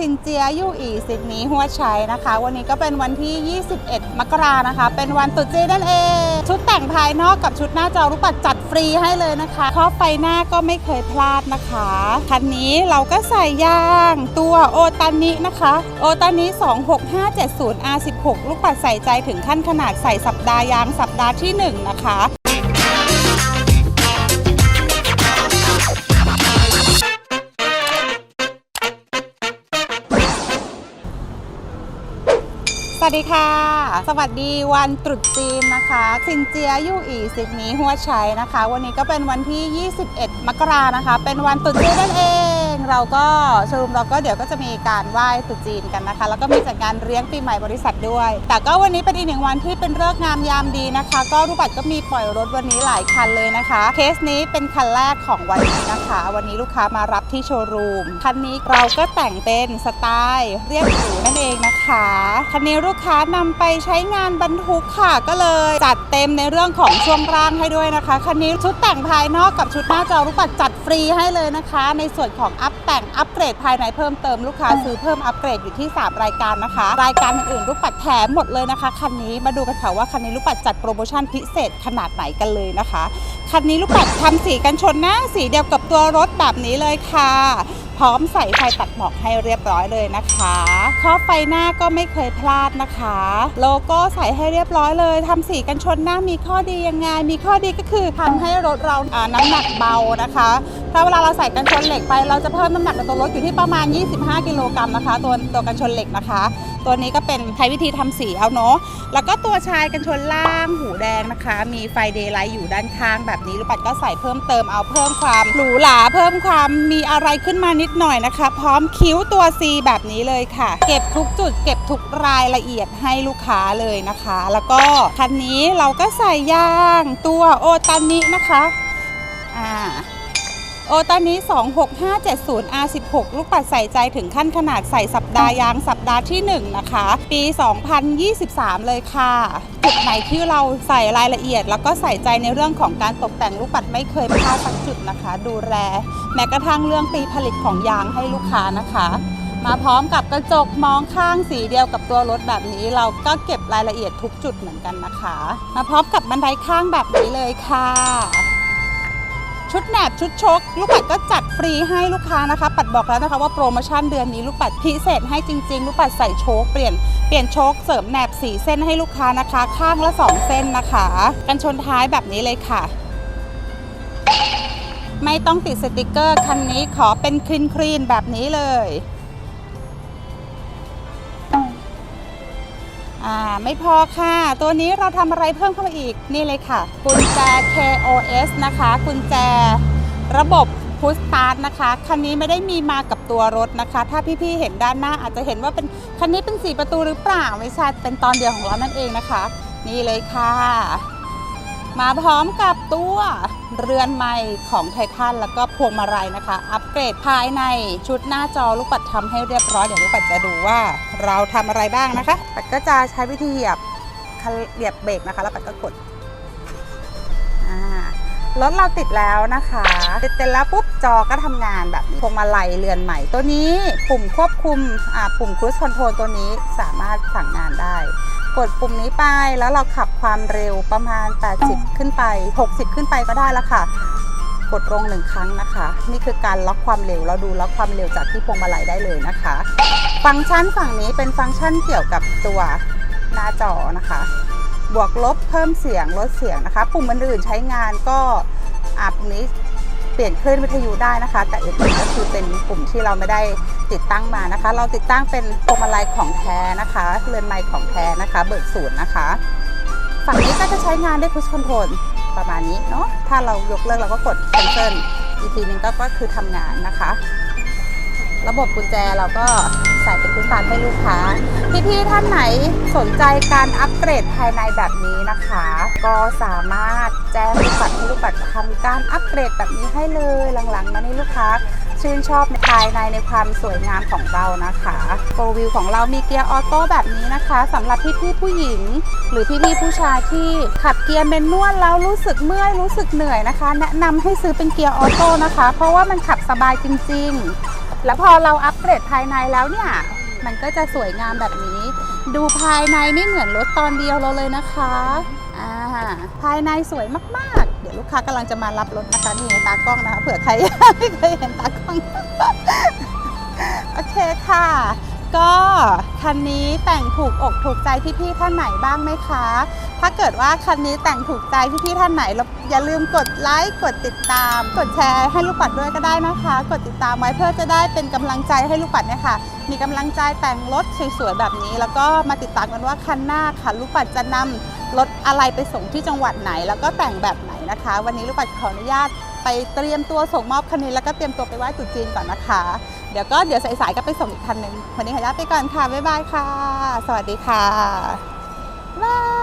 ซินเจียยู่อีสิดนี้หัวชัยนะคะ วันนี้ก็เป็นวันที่ 21 มกรานะคะ เป็นวันตรุษจีนนั่นเอง ชุดแต่งภายนอกกับชุดหน้าจอรูปบัตรจัดฟรีให้เลยนะคะครอบไฟหน้าก็ไม่เคยพลาดนะคะคันนี้เราก็ใส่ยางตัวโอตานินะคะ โอตานิ 26570 R16 ลูกปัดใส่ใจถึงขั้นขนาดใส่สัปดาห์ยางสัปดาห์ที่ 1 นะคะ สวัสดีค่ะ สวัสดีวันตรุษจีนนะคะซินเจียยู่อีสิดนี้หัวชัยนะคะ วันนี้ก็เป็นวันที่ 21 มกรานะคะ เป็นวันตรุษจีนนั่นเอง เราก็ชมรมเราก็เดี๋ยวก็จะมีการไหว้ตรุษจีนกันนะคะ แล้วก็มีจัดงานเลี้ยงปีใหม่บริษัทด้วย แต่ก็วันนี้เป็นอีกหนึ่งวันที่เป็นฤกษ์งามยามดีนะคะ ก็รูปบัตรก็มีปล่อยรถวันนี้หลายคันเลยนะคะ เคสนี้เป็นคันแรกของวันนี้นะคะ วันนี้ลูกค้ามารับที่โชว์รูมคันนี้เราก็แต่งเป็นสไตล์เรียบหรูนั่นเองนะคะคันนี้ลูกค้านำไปใช้งานบรรทุกค่ะก็เลยจัดเต็มในเรื่องของช่วงร่างให้ด้วยนะคะคันนี้ชุดแต่งภายนอกกับชุดหน้าจอลูกปัดจัดฟรีให้เลยนะคะ ในส่วนของอัพ แต่งอัปเกรดภายในเพิ่มเติมลูกค้าซื้อเพิ่มอัปเกรดอยู่ที่ 3 รายการนะคะ รายการอื่นๆลูกปัดแถมหมดเลยนะคะคันนี้มาดูกันค่ะว่าคันนี้ลูกปัดจัดโปรโมชั่นพิเศษขนาดไหนกันเลยนะคะคันนี้ลูกปัดทำสีกันชนหน้าสีเดียวกับตัวรถแบบนี้เลยค่ะ พร้อมใส่ไฟตัดหมอกให้เรียบร้อยเลยนะคะครอบไฟหน้าก็ไม่เคยพลาดนะคะ โลโก้ใส่ให้เรียบร้อยเลยทำสีกันชนหน้ามีข้อดียังไง มีข้อดีก็คือทำให้รถเราอ่าน้ำหนักเบานะคะ ถ้าเวลาเราใส่กันชนเหล็กไป เราจะเพิ่มน้ำหนักในตัวรถอยู่ที่ประมาณ 25 กิโลกรัมนะคะ ตัวตัวกันชนเหล็กนะคะ ตัวนี้ก็เป็นใช้วิธีทำสีเอาเนาะแล้วก็ตัวชายกันชนล่างหูแดงนะคะ มีไฟเดย์ไลท์อยู่ด้านข้างแบบนี้ลูกปัดก็ใส่เพิ่มเติมเอาเพิ่มความหรูหราเพิ่มความมีอะไรขึ้นมานิดหน่อยนะคะ พร้อมคิ้วตัว C แบบนี้เลยค่ะ เก็บทุกจุด เก็บทุกรายละเอียดให้ลูกค้าเลยนะคะ แล้วก็คันนี้เราก็ใส่ยางตัวโอตานินะคะอ่า โอตอนนี้ 26570 R16 ลูกปัดใส่ใจถึงขั้นขนาดใส่สัปดาห์ยางสัปดาห์ที่ 1 นะคะ ปี 2023 เลยค่ะจุดไหนที่เราใส่รายละเอียด แล้วก็ใส่ใจในเรื่องของการตกแต่งลูกปัดไม่เคยพลาดสักจุดนะคะ ดูแลแม้กระทั่งเรื่องปีผลิตของยางให้ลูกค้านะคะ มาพร้อมกับกระจกมองข้างสีเดียวกับตัวรถแบบนี้ เราก็เก็บรายละเอียดทุกจุดเหมือนกันนะคะ มาพร้อมกับบันไดข้างแบบนี้เลยค่ะ ชุดแหนบชุดชก ลูกปัดก็จัดฟรีให้ลูกค้านะคะ ปัดบอกแล้วนะคะว่าโปรโมชั่นเดือนนี้ลูกปัดพิเศษให้จริง ๆ ลูกปัดใส่โชคเปลี่ยนเปลี่ยนโชคเสริมแหนบสีเส้นให้ลูกค้านะคะ ข้างละ 2 เส้นนะคะ กันชนท้ายแบบนี้เลยค่ะ ไม่ต้องติดสติกเกอร์คันนี้ขอเป็นคลีนคลีนๆแบบนี้เลย อ่าไม่พอค่ะ ตัวนี้เราทำอะไรเพิ่มเข้ามาอีกนี่เลยค่ะ กุญแจ KOS นะคะ กุญแจระบบพุชสตาร์ทนะคะ คันนี้ไม่ได้มีมากับตัวรถนะคะ ถ้าพี่ๆเห็นด้านหน้าอาจจะเห็นว่าเป็นคันนี้เป็น 4 ประตูหรือเปล่าไม่ใช่เป็นตอนเดียวของเรานั่นเองนะคะ นี่เลยค่ะ มาพร้อมกับตัวเรือนใหม่ของไททันแล้วก็พวงมาลัยนะคะ อัปเกรดภายในชุดหน้าจอลูกปัดทำให้เรียบร้อยเดี๋ยวลูกปัดจะดูว่าเราทำอะไรบ้างนะคะปัดก็จะใช้วิธีเหยียบคันเหยียบเบรกนะคะ แล้วปัดก็กดอ่ารถเราติดแล้วนะคะ ติดเสร็จแล้วปุ๊บจอก็ทำงานแบบนี้พวงมาลัยเรือนใหม่ตัวนี้ปุ่มควบคุมอ่าปุ่มครู i คอนโทรลตัวนี้สามารถสั่งงานได้ กดปุ่มนี้ไปแล้วเราขับความเร็วประมาณ 80 ขึ้นไป 60 ขึ้นไปก็ได้แล้วค่ะ กดลงหนึ่งครั้งนะคะ นี่คือการล็อกความเร็วเราดูล็อกความเร็วจากที่พวงมาลัยได้เลยนะคะ ฟังก์ชันฝั่งนี้เป็นฟังก์ชันเกี่ยวกับตัวหน้าจอนะคะ บวกลบเพิ่มเสียงลดเสียงนะคะ ปุ่มอื่นๆใช้งานก็อ่าปุ่มนี้ เปลี่ยนคลื่นวิทยุได้นะคะ แต่อื่นก็คือเป็นปุ่มที่เราไม่ได้ติดตั้งมานะคะ เราติดตั้งเป็นพวงมาลัยของแท้นะคะเรือนไม้ของแท้นะคะ เบิกศูนย์นะคะฝั่งนี้ก็จะใช้งานด้วยพุชคอนโทรลประมาณนี้เนาะถ้าเรายกเลิกเราก็กด cancel อีกทีนึงก็ก็คือทำงานนะคะ ระบบกุญแจเราก็ใส่เป็นพื้นฐานให้ลูกค้า พี่ๆท่านไหนสนใจการอัปเกรดภายในแบบนี้นะคะ ก็สามารถแจ้งลูกปัดให้ลูกปัดทำการอัปเกรดแบบนี้ให้เลยหลังๆมานี่ลูกค้า ชื่นชอบภายในในความสวยงามของเรานะคะโฟวิวของเรามีเกียร์ออโต้แบบนี้นะคะสำหรับพี่ๆผู้หญิง หรือพี่ๆผู้ชายที่ขับเกียร์เมนนวลแล้วรู้สึกเมื่อยรู้สึกเหนื่อยนะคะ แนะนำให้ซื้อเป็นเกียร์ออโต้นะคะ เพราะว่ามันขับสบายจริง ๆ แล้วพอเราอัปเกรดภายในแล้วเนี่ยมันก็จะสวยงามแบบนี้ ดูภายในไม่เหมือนรถตอนเดียวเราเลยนะคะ อ่า ภายในสวยมากๆเดี๋ยวลูก ค้ากำลังจะมารับรถนะคะนี่ตากล้องนะคะเผื่อใครไม่เคยเห็นตากล้อง โอเคค่ะ ก็คันนี้แต่งถูกอกถูกใจพี่ๆท่านไหนบ้างไหมคะ ถ้าเกิดว่าคันนี้แต่งถูกใจพี่ๆท่านไหนแล้วอย่าลืมกดไลค์กดติดตาม กดแชร์ให้ลูกปัดด้วยก็ได้นะคะ กดติดตามไว้เพื่อจะได้เป็นกำลังใจให้ลูกปัดเนี่ยค่ะ มีกำลังใจแต่งรถสวยๆแบบนี้ แล้วก็มาติดตามกันว่าคันหน้าค่ะ ลูกปัดจะนำรถอะไรไปส่งที่จังหวัดไหน แล้วก็แต่งแบบไหน นะคะ วันนี้ลูกปัดขออนุญาตไปเตรียมตัวส่งมอบคันนี้แล้วก็เตรียมตัวไปไหว้จุดจีนก่อนนะคะ เดี๋ยวก็เดี๋ยวสายๆก็ไปส่งอีกคันหนึ่งวันนี้ขออนุญาตไปก่อนค่ะบ๊ายบายค่ะ สวัสดีค่ะบาย